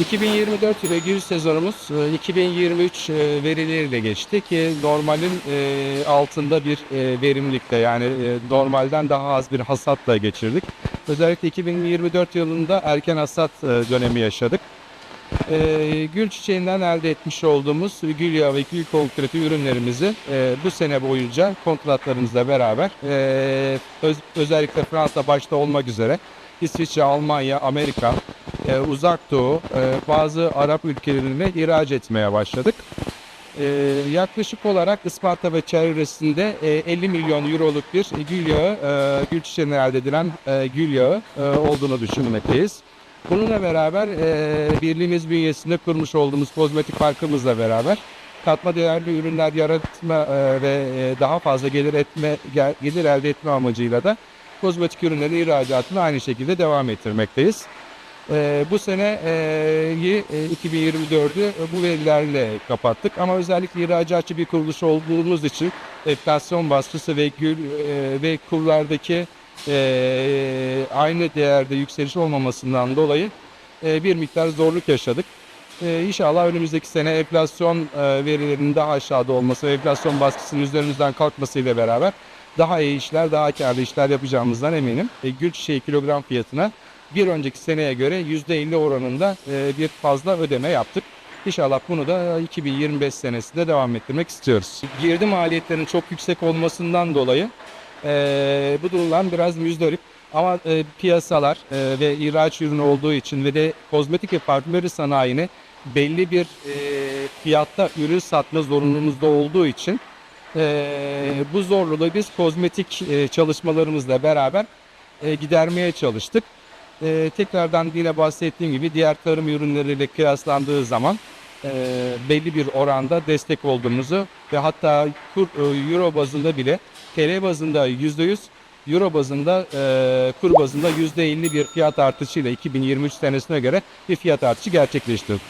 2024 yılı giriş sezonumuz e, 2023 e, verileriyle geçti ki normalin e, altında bir e, verimlilikte yani e, normalden daha az bir hasatla geçirdik. Özellikle 2024 yılında erken hasat e, dönemi yaşadık. E, gül çiçeğinden elde etmiş olduğumuz gül yağı ve gül konkreti ürünlerimizi e, bu sene boyunca kontratlarımızla beraber e, öz- özellikle Fransa başta olmak üzere İsviçre, Almanya, Amerika, e, Uzak Doğu, e, bazı Arap ülkelerine ihraç etmeye başladık. E, yaklaşık olarak Isparta ve çevresinde e, 50 milyon euroluk bir gül yağı, e, gül çiçeğinden elde edilen e, gül yağı e, olduğunu düşünmekteyiz. Bununla beraber e, birliğimiz bünyesinde kurmuş olduğumuz kozmetik parkımızla beraber katma değerli ürünler yaratma e, ve e, daha fazla gelir etme gel- gelir elde etme amacıyla da kozmetik ürünlerin ihracatını aynı şekilde devam ettirmekteyiz. E, bu seneyi e, 2024'ü bu verilerle kapattık ama özellikle ihracatçı bir kuruluş olduğumuz için enflasyon baskısı ve e, ve kurlardaki e, aynı değerde yükseliş olmamasından dolayı e, bir miktar zorluk yaşadık. E, inşallah önümüzdeki sene enflasyon e, verilerinin daha aşağıda olması ve enflasyon baskısının üzerimizden kalkmasıyla beraber daha iyi işler, daha karlı işler yapacağımızdan eminim. E, gül çiçeği kilogram fiyatına bir önceki seneye göre %50 oranında e, bir fazla ödeme yaptık. İnşallah bunu da 2025 senesinde devam ettirmek istiyoruz. Girdi maliyetlerinin çok yüksek olmasından dolayı e, bu durumdan biraz müzdarip. Ama e, piyasalar e, ve ihraç ürünü olduğu için ve de kozmetik ve parfümeri sanayine belli bir e, fiyatta ürün satma zorunluluğumuzda olduğu için e, bu zorluluğu biz kozmetik e, çalışmalarımızla beraber e, gidermeye çalıştık. E, tekrardan yine bahsettiğim gibi diğer tarım ürünleriyle kıyaslandığı zaman e, belli bir oranda destek olduğumuzu ve hatta kur, e, euro bazında bile TL bazında %100 Euro bazında e, kur bazında %50 bir fiyat artışıyla 2023 senesine göre bir fiyat artışı gerçekleştirdik.